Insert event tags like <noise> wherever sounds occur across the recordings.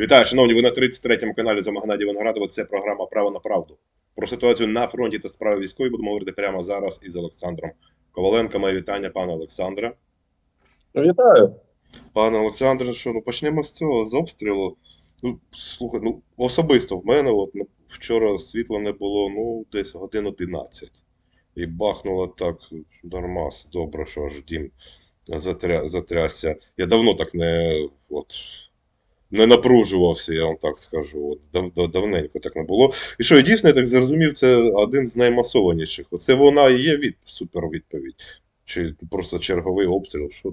Вітаю, шановні, ви на 33-му каналі за Геннадій Виноградова. Це програма Право на правду. Про ситуацію на фронті та справи військової будемо говорити прямо зараз із Олександром Коваленко. Моє вітання, пане Олександре. Вітаю. Пане Олександре, що ну почнемо з цього з обстрілу. Ну, слухай, ну особисто в мене, от ну, вчора світла не було, ну, десь годин 11. І бахнуло так нормас, добре, що аж дім затря... затрясся. Я давно так не, от, не напружувався, я вам так скажу. От, давненько так не було. І що, і дійсно, я так зрозумів, це один з наймасованіших. Оце вона і є від... супервідповідь. Чи просто черговий обстріл? Що,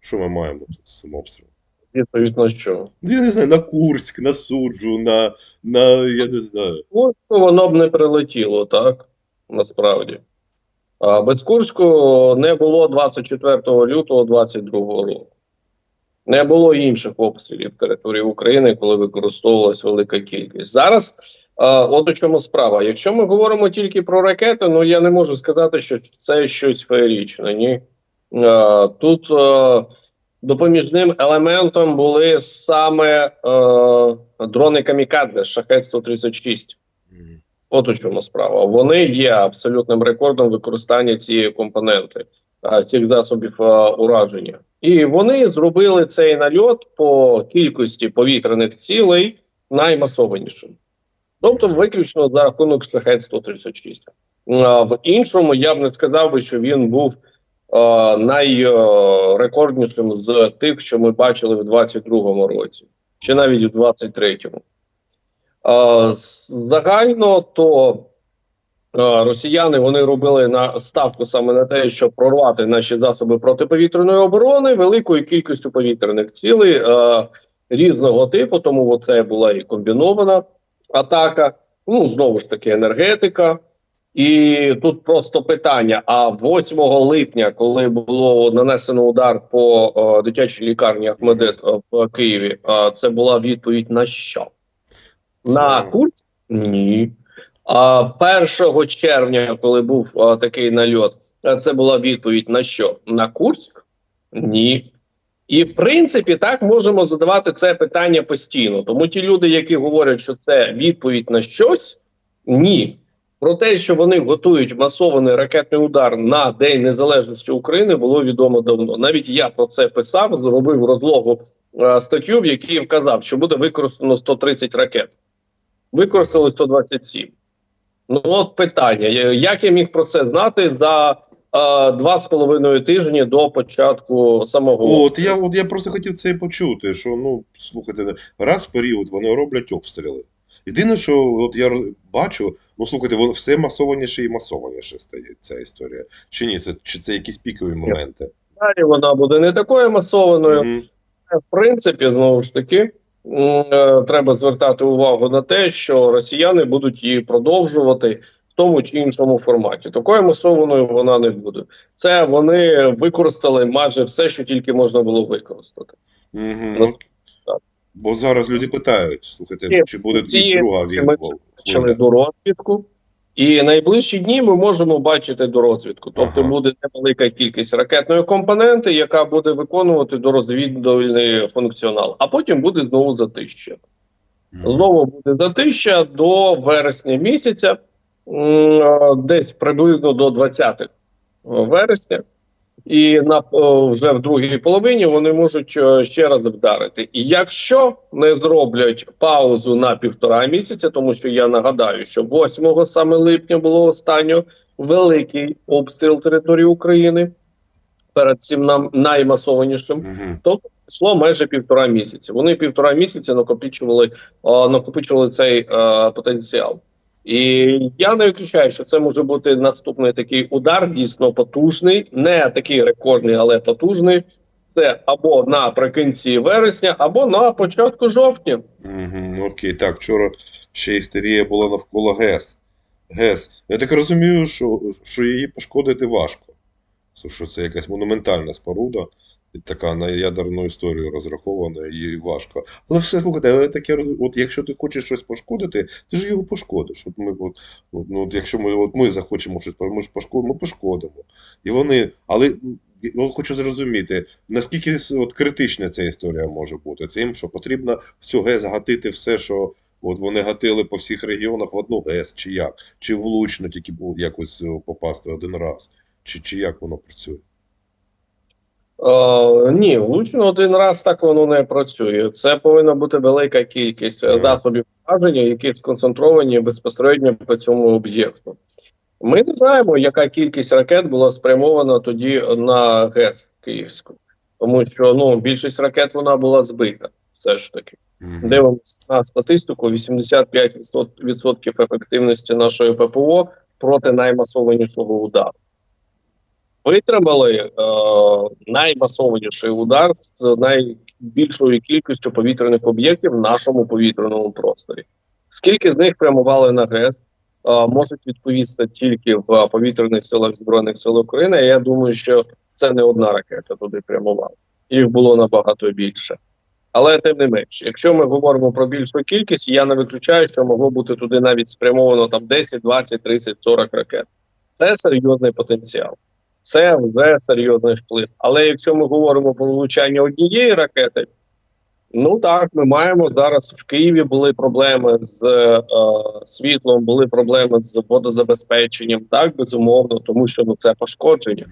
що ми маємо тут з цим обстрілом? Відповідь на що? Ну, я не знаю, на Курськ, на Суджу, на, на я не знаю. Ну, воно б не прилетіло, так? Насправді. А без Курську не було 24 лютого 22 року. Не було інших обстрілів території України, коли використовувалась велика кількість. Зараз а, от у чому справа. Якщо ми говоримо тільки про ракети, ну я не можу сказати, що це щось феєрічне. Ні. А, тут а, допоміжним елементом були саме е, дрони Камікадзе Шахет 136. Мгм. От у чому справа. Вони є абсолютним рекордом використання цієї компоненти, цих засобів ураження. І вони зробили цей нальот по кількості повітряних цілей наймасованішим. Тобто, виключно за рахунок шахет 136. В іншому я б не сказав би, що він був найрекорднішим з тих, що ми бачили в 22-му році, чи навіть в 23-му. Е, Загально то е, росіяни вони робили на ставку саме на те, щоб прорвати наші засоби протиповітряної оборони великою кількістю повітряних цілей е, різного типу. Тому це була і комбінована атака. Ну знову ж таки, енергетика. І тут просто питання: а 8 липня, коли було нанесено удар по е, дитячій лікарні Ахмедет е, в Києві, е, це була відповідь на що? На Що? Курськ? Ні. А 1 червня, коли був такий нальот, це була відповідь на що? На Курськ? Ні. І в принципі так можемо задавати це питання постійно. Тому ті люди, які говорять, що це відповідь на щось, ні. Про те, що вони готують масований ракетний удар на День Незалежності України, було відомо давно. Навіть я про це писав, зробив розлогу е, статтю, в якій вказав, що буде використано 130 ракет. Використали 127. Ну, от питання: як я міг про це знати за е, два з половиною тижні до початку самого От я, от я просто хотів це і почути, що ну слухайте, раз в період вони роблять обстріли. Єдине, що от я бачу, ну слухайте, воно все масованіше і масованіше стає ця історія. Чи ні? Це чи це якісь пікові моменти? Далі вона буде не такою масованою. Мгм. В принципі, знову ж таки, треба звертати увагу на те, що росіяни будуть її продовжувати в тому чи іншому форматі. Такою масованою вона не буде. Це вони використали майже все, що тільки можна було використати. Угу. Бо зараз люди питають, слухайте, чи буде друга війна? ми Почали до розвідку. І найближчі дні ми можемо бачити до розвідку. Тобто Ага. буде невелика кількість ракетної компоненти, яка буде виконувати дорозвідувальний функціонал, а потім буде знову затища. Знову буде затища до вересня місяця, десь приблизно до 20 вересня. І на е, вже в другій половині вони можуть е, ще раз вдарити. І якщо не зроблять паузу на півтора місяця, тому що я нагадаю, що 8 саме липня було останньо великий обстріл території України перед цим нам наймасованішим. Мгм. Тобто йшло майже півтора місяці. Вони півтора місяці накопичували, накопичували цей а, потенціал. І я не виключаю, що це може бути наступний такий удар, дійсно потужний, не такий рекордний, але потужний. Це або наприкінці вересня, або на початку жовтня. Угу, окей, так, вчора ще істерія була навколо ГЕС. ГЕС. Я так розумію, що, що її пошкодити важко. Що це якась монументальна споруда. Така на ядерну історію розрахована і важко. Але все, слухайте, але таке от якщо ти хочеш щось пошкодити, ти ж його пошкодиш. От ми, от, ну, от якщо ми, от ми захочемо щось, ми ж пошкодимо, ми пошкодимо. І вони, але я хочу зрозуміти, наскільки от, критична ця історія може бути. Цим, що потрібно в цю ГЕС гатити все, що от вони гатили по всіх регіонах в одну ГЕС, чи як? Чи влучно тільки якось е, попасти один раз, чи, чи як воно працює? Е, ні, влучно один раз так воно не працює. Це повинна бути велика кількість е, засобів враження, які сконцентровані безпосередньо по цьому об'єкту. Ми не знаємо, яка кількість ракет була спрямована тоді на ГЕС Київську, тому що ну більшість ракет вона була збита. Все ж таки, дивимося на статистику: 85% ефективності нашої ППО проти наймасованішого удару. Витримали е, наймасованіший удар з найбільшою кількістю повітряних об'єктів в нашому повітряному просторі. Скільки з них прямували на ГЕС, е, можуть відповісти тільки в повітряних силах Збройних сил України. Я думаю, що це не одна ракета туди прямувала. Їх було набагато більше. Але тим не менш, якщо ми говоримо про більшу кількість, я не виключаю, що могло бути туди навіть спрямовано там 10, 20, 30, 40 ракет. Це серйозний потенціал, це вже серйозний вплив. Але якщо ми говоримо про влучання однієї ракети, ну так, ми маємо зараз в Києві були проблеми з е, світлом, були проблеми з водозабезпеченням. Так, безумовно, тому що ну це пошкодження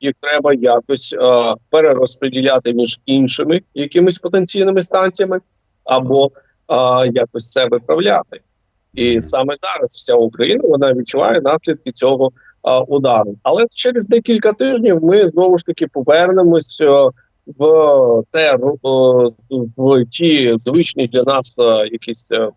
їх треба якось е, перерозподіляти між іншими якимись потенційними станціями, або е, якось це виправляти. І саме зараз вся Україна вона відчуває наслідки цього удару. Але через декілька тижнів ми знову ж таки повернемось е, в те е, в ті звичні для нас е, якісь е,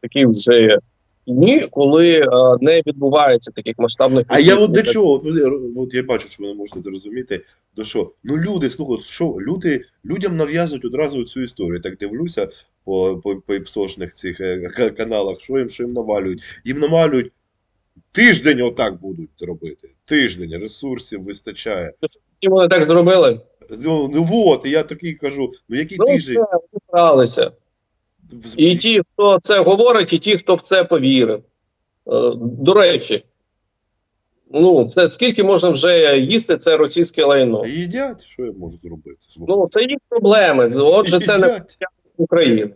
такі вже дні, коли е, не відбувається таких масштабних А я от до чого? От, ви- от я бачу, що ви не можете зрозуміти. До що? Ну люди, слухай, от що люди людям нав'язують одразу цю історію. Так дивлюся по, по, по іпсошних цих е, каналах, що їм, що їм навалюють. Їм навалюють тиждень отак будуть робити. Тиждень ресурсів вистачає. І вони так зробили. Ну, ну от, і я такий кажу, ну який Ну, тиждень? справилися. І ті, хто це говорить, і ті, хто в це повірив. Е, До речі, ну це скільки можна вже їсти це російське лайно? Їдять, що я можу зробити? Ну це їх проблеми. Отже, це не Їдять. України.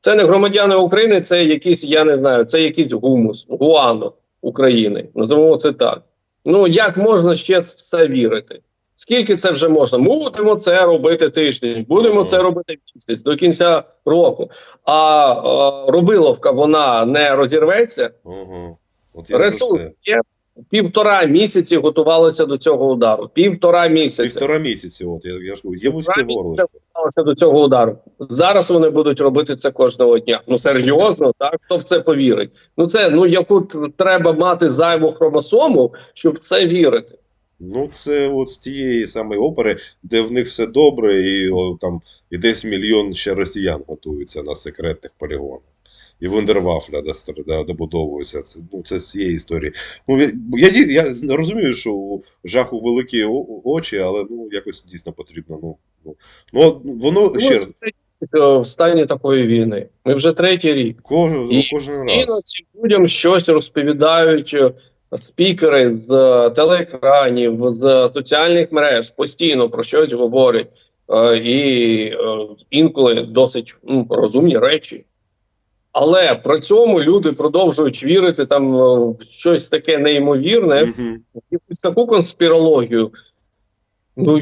Це не громадяни України, це якийсь, я не знаю, це якийсь гумус, гуано України. Називаємо це так. Ну як можна ще в все вірити? Скільки це вже можна? Будемо це робити тиждень, будемо це робити місяць до кінця року. А е, робиловка вона не розірветься. Угу. От Ресурс є. Півтора місяці готувалися до цього удару. Півтора місяця. Півтора місяці, от я, я ж кажу, є вузьке горло. готувалися до цього удару. Зараз вони будуть робити це кожного дня. Ну серйозно, так хто в це повірить? Ну це ну яку треба мати зайву хромосому, щоб в це вірити. Ну, це от з тієї самої опери, де в них все добре, і о, там і десь мільйон ще росіян готуються на секретних полігонах. І Вундервафля добудовується. Це, ну, це з цієї історії. Ну, я, я, я розумію, що у жаху великі очі, але ну, якось дійсно потрібно. Ну, ну, ну воно Ми ще раз, е, в стані такої війни. Ми вже третій рік. ко, І кожен раз. цим людям щось розповідають е, спікери з е, телеекранів, з соціальних мереж, постійно про щось говорять. І інколи досить ну, розумні речі. Але при цьому люди продовжують вірити там е, в щось таке неймовірне, якусь таку конспірологію. Ну,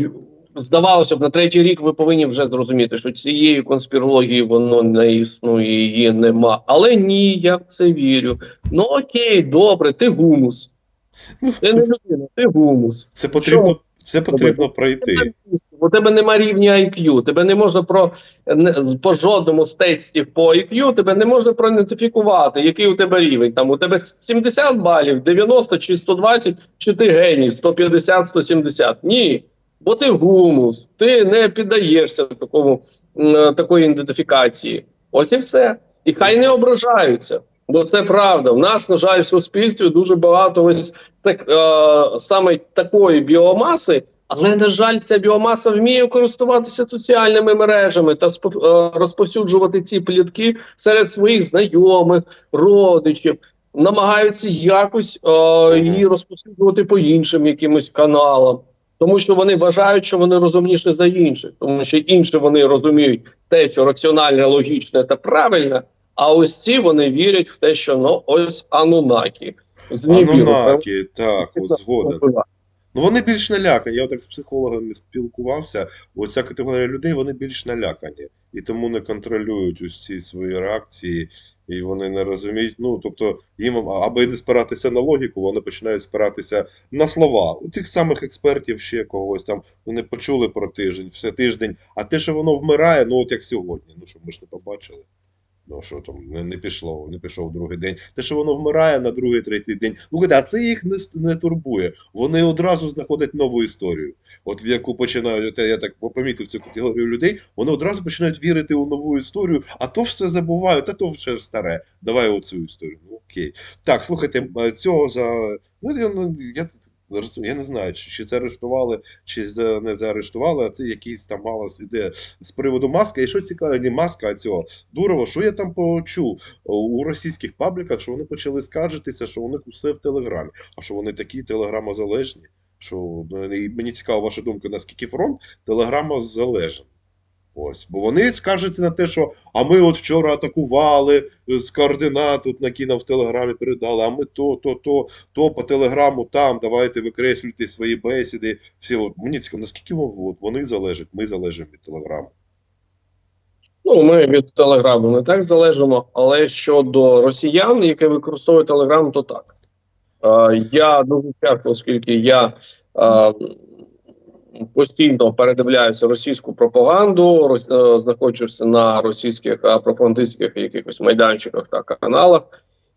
здавалося б, на третій рік ви повинні вже зрозуміти, що цієї конспірології воно не існує, її нема. Але ні, я в це вірю. Ну окей, добре, ти гумус. Ну, Ти не людина, ти гумус. Це потрібно, це потрібно пройти. У тебе нема рівня IQ, тебе не можна про не, по жодному з тестів по IQ, тебе не можна проідентифікувати, який у тебе рівень. Там у тебе 70 балів, 90 чи 120, чи ти геній, 150, 170. Ні. Бо ти гумус, ти не піддаєшся такому такої ідентифікації. Ось і все. І хай не ображаються. Бо це правда. В нас, на жаль, в суспільстві дуже багато ось так, е, саме такої біомаси, Але, на жаль, ця біомаса вміє користуватися соціальними мережами та спо- е, розповсюджувати ці плітки серед своїх знайомих, родичів, намагаються якось е, її розповсюджувати по іншим якимось каналам. Тому що вони вважають, що вони розумніші за інших, тому що інші вони розуміють те, що раціональне, логічне та правильне, а ось ці вони вірять в те, що ну ось Анунакі. Анунакі, так, от згоден. Ну вони більш налякані. Я так з психологами спілкувався. Оця категорія людей вони більш налякані і тому не контролюють усі свої реакції, і вони не розуміють. Ну тобто, їм аби не спиратися на логіку, вони починають спиратися на слова. У тих самих експертів ще когось там вони почули про тиждень, все тиждень. А те, що воно вмирає, ну от як сьогодні. Ну що ми ж не побачили. Ну, що там не, не пішло, не пішов другий день. Те, що воно вмирає на другий, третій день. Ну, а це їх не, не турбує. Вони одразу знаходять нову історію. От в яку починають, я так помітив цю категорію людей, вони одразу починають вірити у нову історію, а то все забувають, а то вже старе. Давай оцю історію. Ну окей. Так, слухайте, цього за. Ну, я, я, я не знаю, чи, чи це арештували, чи не заарештували, а це якийсь там галас іде з приводу маска. І що цікаво, не маска, а цього Дурова, що я там почув у російських пабліках, що вони почали скаржитися, що у них усе в Телеграмі, а що вони такі телеграмозалежні. Що ну, мені цікава ваша думка, наскільки фронт телеграмозалежен. Ось, бо вони скаржаться на те, що а ми от вчора атакували е, з координат, тут накинув в телеграмі, передали, а ми то, то, то, то по телеграму там, давайте викреслюйте свої бесіди. Всі, от, мені цікаво, наскільки от, вони залежать, ми залежимо від телеграму. Ну, ми від Телеграму не так залежимо, але щодо росіян, які використовують Телеграм, то так. Е, я дуже часто, оскільки я е, постійно передивляюся російську пропаганду, роз, е, знаходжуся на російських е, пропагандистських якихось майданчиках та каналах.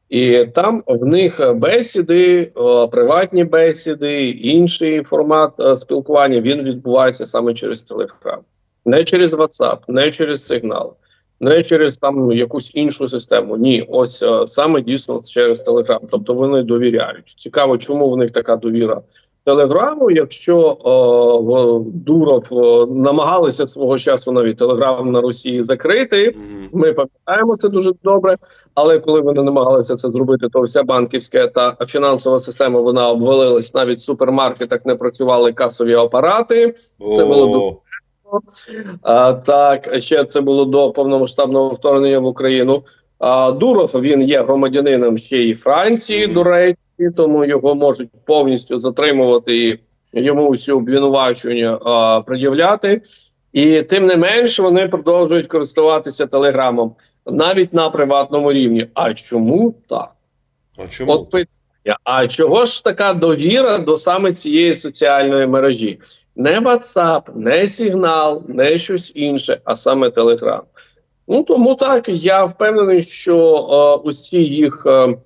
І там в них бесіди, е, приватні бесіди, інший формат е, спілкування він відбувається саме через Телеграм не через WhatsApp, не через сигнал, не через там якусь іншу систему. Ні, ось е, саме дійсно через Telegram. Тобто вони довіряють. Цікаво, чому в них така довіра Телеграму. Якщо е, в Дуров е, намагалися свого часу навіть Телеграм на Росії закрити. Ми пам'ятаємо це дуже добре. Але коли вони намагалися це зробити, то вся банківська та фінансова система вона обвалилась. Навіть в супермаркетах не працювали касові апарати. Це було О, дуже А, так, ще це було до повномасштабного вторгнення в Україну. А, Дуров він є громадянином ще й Франції, до речі, тому його можуть повністю затримувати і йому усі обвинувачення а, пред'являти. І тим не менш вони продовжують користуватися телеграмом навіть на приватному рівні. А чому так? а чому? От питання: а чого ж така довіра до саме цієї соціальної мережі? Не WhatsApp, не Signal, не щось інше, а саме Telegram. Ну тому так я впевнений, що е, усі їх е,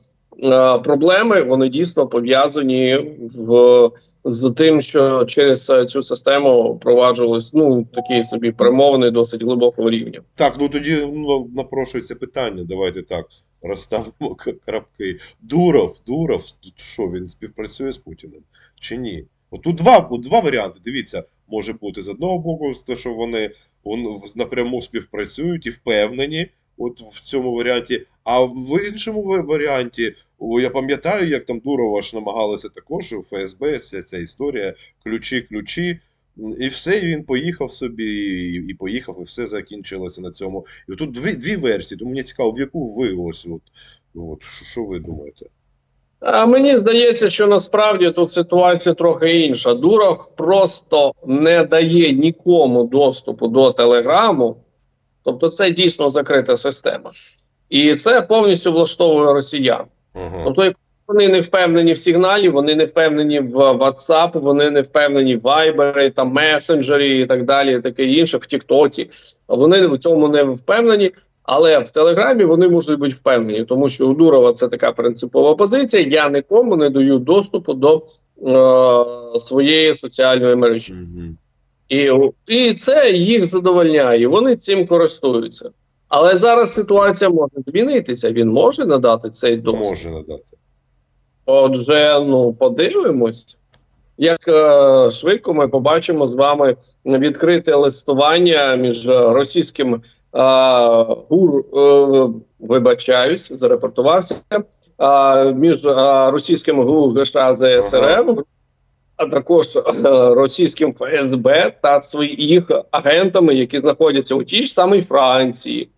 проблеми вони дійсно пов'язані в з тим, що через е, цю систему впроваджувались ну такі собі перемовини досить глибокого рівня. Так, ну тоді ну, напрошується питання. Давайте так розставимо <laughs> крапки. Дуров, Дуров, що він співпрацює з Путіним чи ні? От тут два, два варіанти. Дивіться, може бути з одного боку, те, що вони, вони напряму співпрацюють і впевнені. От в цьому варіанті, а в іншому варіанті, я пам'ятаю, як там Дурова ж намагалися також у ФСБ, ця, ця історія, ключі, ключі. І все, і він поїхав собі, і, і поїхав, і все закінчилося на цьому. І тут дві, дві версії, тому мені цікаво, в яку ви ось от, от що, ви думаєте? А мені здається, що насправді тут ситуація трохи інша. Дуров просто не дає нікому доступу до телеграму, тобто це дійсно закрита система, і це повністю влаштовує росіян. Ага. Тобто, вони не впевнені в сигналі, вони не впевнені в WhatsApp, вони не впевнені в Viber, там месенджері і так далі, таке інше, в Тіктоці. Вони в цьому не впевнені. Але в Телеграмі вони можуть бути впевнені, тому що у Дурова це така принципова позиція. Я нікому не даю доступу до е, своєї соціальної мережі, Мгм. і, і це їх задовольняє. Вони цим користуються. Але зараз ситуація може змінитися. Він може надати цей доступ. Може надати. Отже, ну подивимось. як е, швидко ми побачимо з вами відкрите листування між російським е, гур, е, вибачаюсь, зарепортувався, е, між е, російським ГУ ГШ ЗСРМ, а також е, російським ФСБ та своїх агентами, які знаходяться у тій ж самій Франції.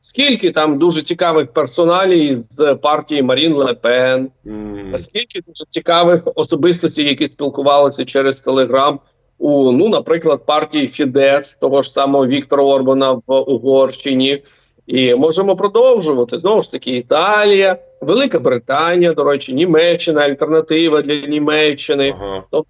Скільки там дуже цікавих персоналій з партії Марін Ле Пен, М, Наскільки дуже цікавих особистостей, які спілкувалися через Телеграм у, ну, наприклад, партії Фідес, того ж самого Віктора Орбана в Угорщині. І можемо продовжувати знову ж таки Італія, Велика Британія, до речі, Німеччина, альтернатива для Німеччини. Ага.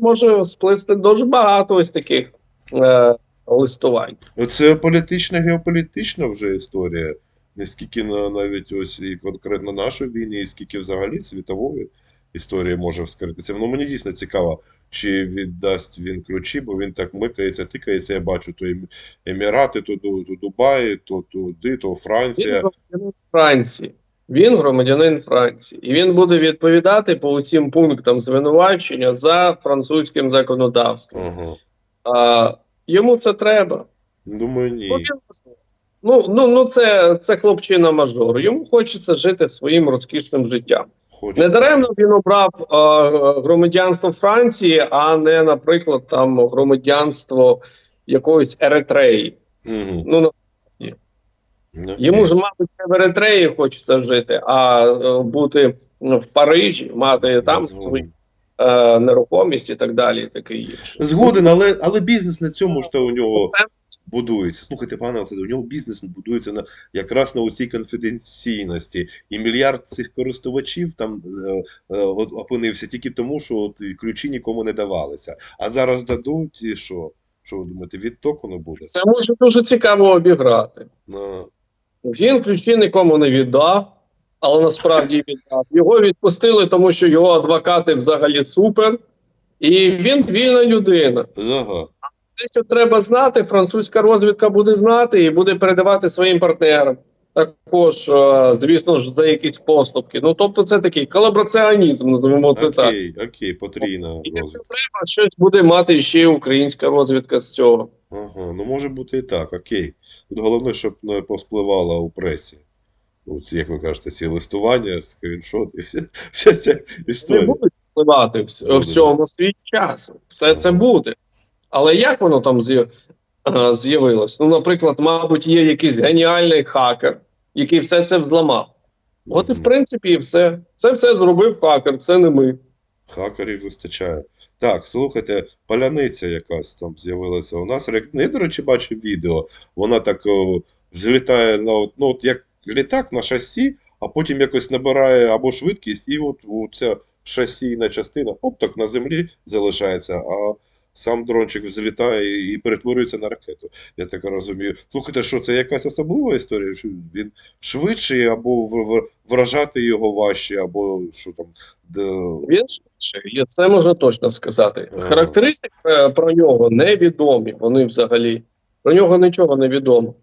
Може сплисти дуже багато ось таких е, листувань. Це політична, геополітична вже історія. Не скільки навіть ось і конкретно нашій війні, і скільки взагалі світової історії може вскритися. Ну мені дійсно цікаво, чи віддасть він ключі, бо він так микається, тикається. Я бачу то Ем- Емірати, то, то Дубай, то туди, то Він Франція. громадянин Франції. Він громадянин Франції, і він буде відповідати по усім пунктам звинувачення за французьким законодавством. Ага. А, йому це треба. Думаю, Ну, ні. Ну, ну, ну це, це хлопчина мажор. Йому хочеться жити своїм розкішним життям. Хочеться. Недаремно він обрав е, громадянство Франції, а не, наприклад, там громадянство якоїсь Еретреї. Мгм. Ну, Ну, Йому ж, мабуть, не в Еретреї хочеться жити, а е, бути в Парижі, мати там Згоден. Е, нерухомість і так далі, і таке інше. Згоден, але, але бізнес на цьому ж то у нього будується. Слухайте, пане Олександре, у нього бізнес будується на якраз на цій конфіденційності. І мільярд цих користувачів там е, е, опинився тільки тому, що от ключі нікому не давалися. А зараз дадуть і що? Що ви думаєте, відтоку не буде? Це може дуже цікаво обіграти. На... Він ключі нікому не віддав, але насправді віддав. Його відпустили, тому що його адвокати взагалі супер, і він вільна людина. Ага. Те, що треба знати, французька розвідка буде знати і буде передавати своїм партнерам. Також, е, звісно ж, за якісь поступки. Ну тобто, це такий колабораціонізм, називаємо це так. Окей, окей, потрійна І якщо треба, щось буде мати ще українська розвідка з цього. Ага, ну може бути і так, окей. Тут головне, щоб не повпливало у пресі. От, як ви кажете, ці листування, скріншоти, вся, вся ця Не історія. будуть впливати в, в цьому свій час. Все це буде. Але як воно там е, з'явилось? Ну, наприклад, мабуть, є якийсь геніальний хакер, який все це взламав. От і в принципі, і все. Це все зробив хакер, це не ми. Хакерів вистачає. Так, слухайте, паляниця якась там з'явилася у нас. Я, до речі, бачив відео. Вона так о, злітає на ну, от як літак на шасі, а потім якось набирає або швидкість, і от, от ця шасійна частина оп, так на землі залишається, а сам дрончик взлітає і, перетворюється на ракету. Я так розумію. Слухайте, що це якась особлива історія? Він швидший, або вражати його важче, або що там. де- Він швидше, і це можна точно сказати. Ага. Характеристики е, про нього невідомі. Вони взагалі про нього нічого не відомо.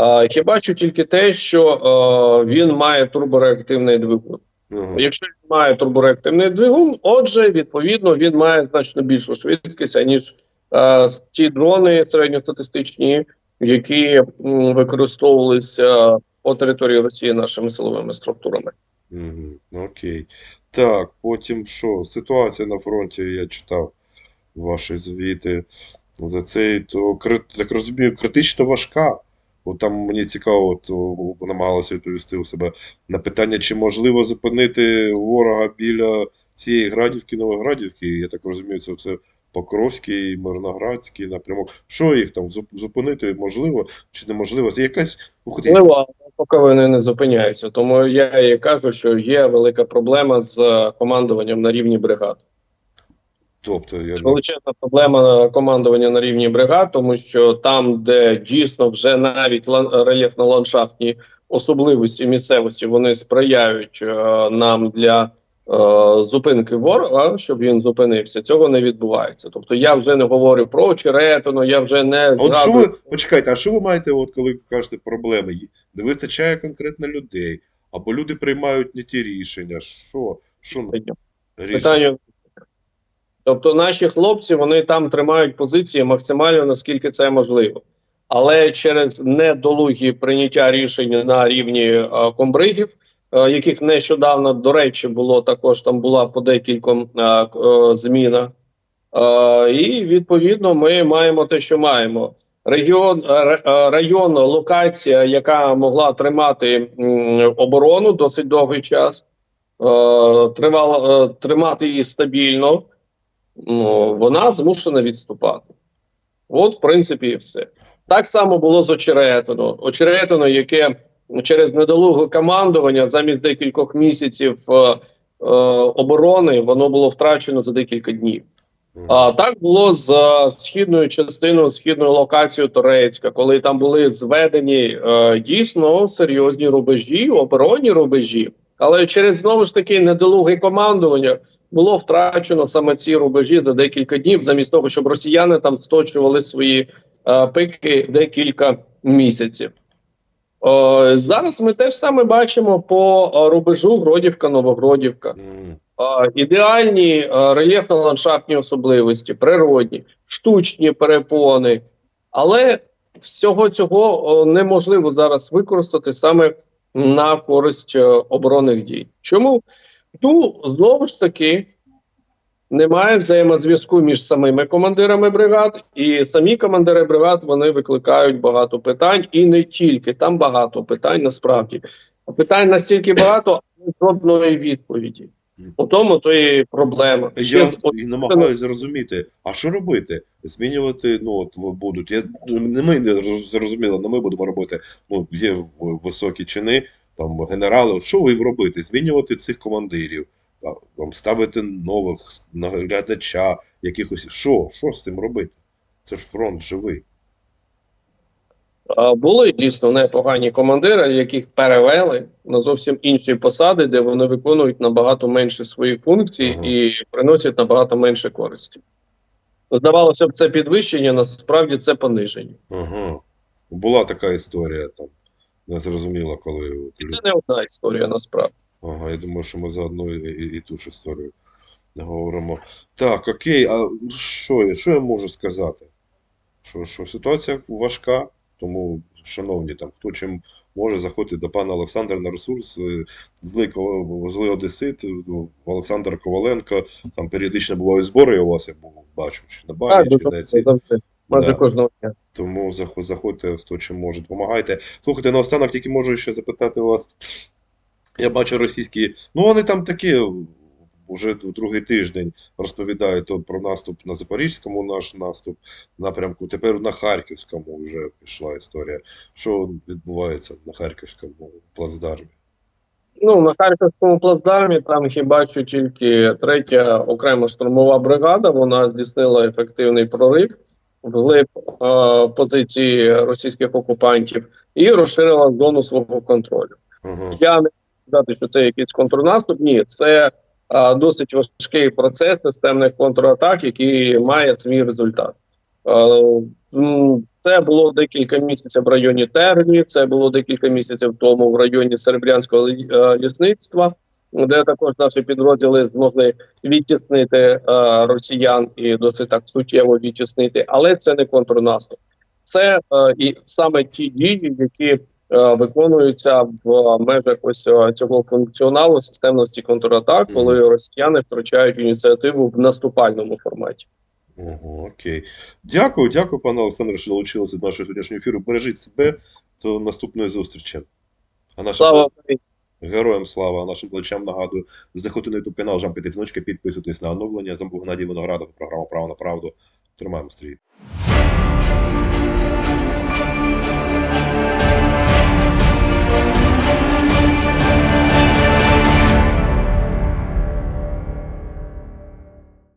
А, хіба що тільки те, що він має турбореактивний двигун. Ага. Якщо він має турбореактивний двигун, отже, відповідно, він має значно більшу швидкість, ніж е, ті дрони середньостатистичні, які м, використовувалися по території Росії нашими силовими структурами. Ну, Окей. Так, потім що? Ситуація на фронті, я читав ваші звіти за цей, то так розумію, критично важка. От там мені цікаво, от, о, намагалися відповісти у себе на питання, чи можливо зупинити ворога біля цієї Градівки, Новоградівки. Я так розумію, це, це Покровський, Мирноградський напрямок. Що їх там зуп- зупинити можливо чи неможливо? Це якась Можливо, поки вони не зупиняються. Тому я і кажу, що є велика проблема з е, командуванням на рівні бригад. Тобто я Величезна проблема командування на рівні бригад, тому що там, де дійсно вже навіть лан- рельєфно-ландшафтні особливості місцевості вони сприяють е, нам для е, зупинки ворога, щоб він зупинився. Цього не відбувається. Тобто я вже не говорю про очеретину, я вже не От що ви почекайте, а що ви маєте, от коли кажете проблеми? Не вистачає конкретно людей, або люди приймають не ті рішення. Що? Що рішення? Тобто наші хлопці вони там тримають позиції максимально наскільки це можливо. Але через недолугі прийняття рішень на рівні е, комбригів, е, яких нещодавно, до речі, було також там була по декільком к- е, зміна. Е, і відповідно ми маємо те, що маємо. Регіон, район, локація, яка могла тримати оборону досить довгий час, е, тримати її стабільно, вона змушена відступати. От, в принципі, і все. Так само було з Очеретино. Очеретино, яке через недолуге командування замість декількох місяців е, е, оборони, воно було втрачено за декілька днів. А так було з е, східною частиною, східною локацією Торецька, коли там були зведені е, дійсно серйозні рубежі, оборонні рубежі. Але через знову ж таки недолуге командування було втрачено саме ці рубежі за декілька днів, замість того, щоб росіяни там сточували свої е, пики декілька місяців. Е, зараз ми теж саме бачимо по е, рубежу Гродівка-Новогродівка. Мгм. Ідеальні е, рельєфно-ландшафтні особливості, природні, штучні перепони. Але всього цього неможливо зараз використати саме на користь е, оборонних дій. Чому? Ну, знову ж таки, немає взаємозв'язку між самими командирами бригад, і самі командири бригад вони викликають багато питань, і не тільки там багато питань насправді. Питань настільки багато, але жодної відповіді. У тому то і проблема. Я з- намагаюся зрозуміти, а що робити? Змінювати, ну от будуть. Я не ми не зрозуміло, не ми будемо робити. Ну, є високі чини, там генерали. Що ви їм робити? Змінювати цих командирів, там, ставити нових наглядача, якихось. Що? Що з цим робити? Це ж фронт живий. Були дійсно непогані командири, яких перевели на зовсім інші посади, де вони виконують набагато менше свої функції Ага. і приносять набагато менше користі. Здавалося б, це підвищення, насправді це пониження. Ага. Була така історія там. Не зрозуміло, коли. І це не одна історія насправді. Ага, я думаю, що ми заодно і, і, і ту ж історію говоримо. Так, окей, а що, я- що я можу сказати? Що, що ситуація важка, тому, шановні, там, хто чим може заходити до пана Олександра на ресурс, е, злий, злий Одесит, ну, Олександр Коваленко, там періодично бувають збори у вас, я бачу, чи на барі, чи на ці. Майже Да. кожного дня. Тому заход- заходьте, хто чим може, допомагайте. Слухайте, наостанок тільки можу ще запитати вас. Я бачу російські. Ну, вони там такі вже в другий тиждень розповідають то про наступ на Запорізькому, наш наступ напрямку. Тепер на Харківському вже пішла історія. Що відбувається на Харківському плацдармі? Ну, на Харківському плацдармі там хіба що тільки третя окрема штурмова бригада. Вона здійснила ефективний прорив вглиб е, позиції російських окупантів і розширила зону свого контролю. Ага. Я не можу сказати, що це якийсь контрнаступ. Ні, це е, досить важкий процес системних контратак, який має свій результат. Е, Це було декілька місяців в районі Терні, це було декілька місяців тому в районі Серебрянського е, лісництва, де також наші підрозділи змогли відтіснити е, росіян і досить так суттєво відтіснити, але це не контрнаступ. Це е, і саме ті дії, які е, виконуються в межах ось цього функціоналу системності контратак, коли росіяни втрачають ініціативу в наступальному форматі. Ого, окей. Дякую, дякую, пане Олександре, що долучилися до нашого сьогоднішнього ефіру. Бережіть себе до наступної зустрічі. А нашим Слава Україні! Героям слава, нашим глядачам нагадую, заходьте на YouTube канал, жампити дзвіночки, підписуйтесь на оновлення. З вами був Геннадій Виноградов, програма Право на правду. Тримаємо стрій.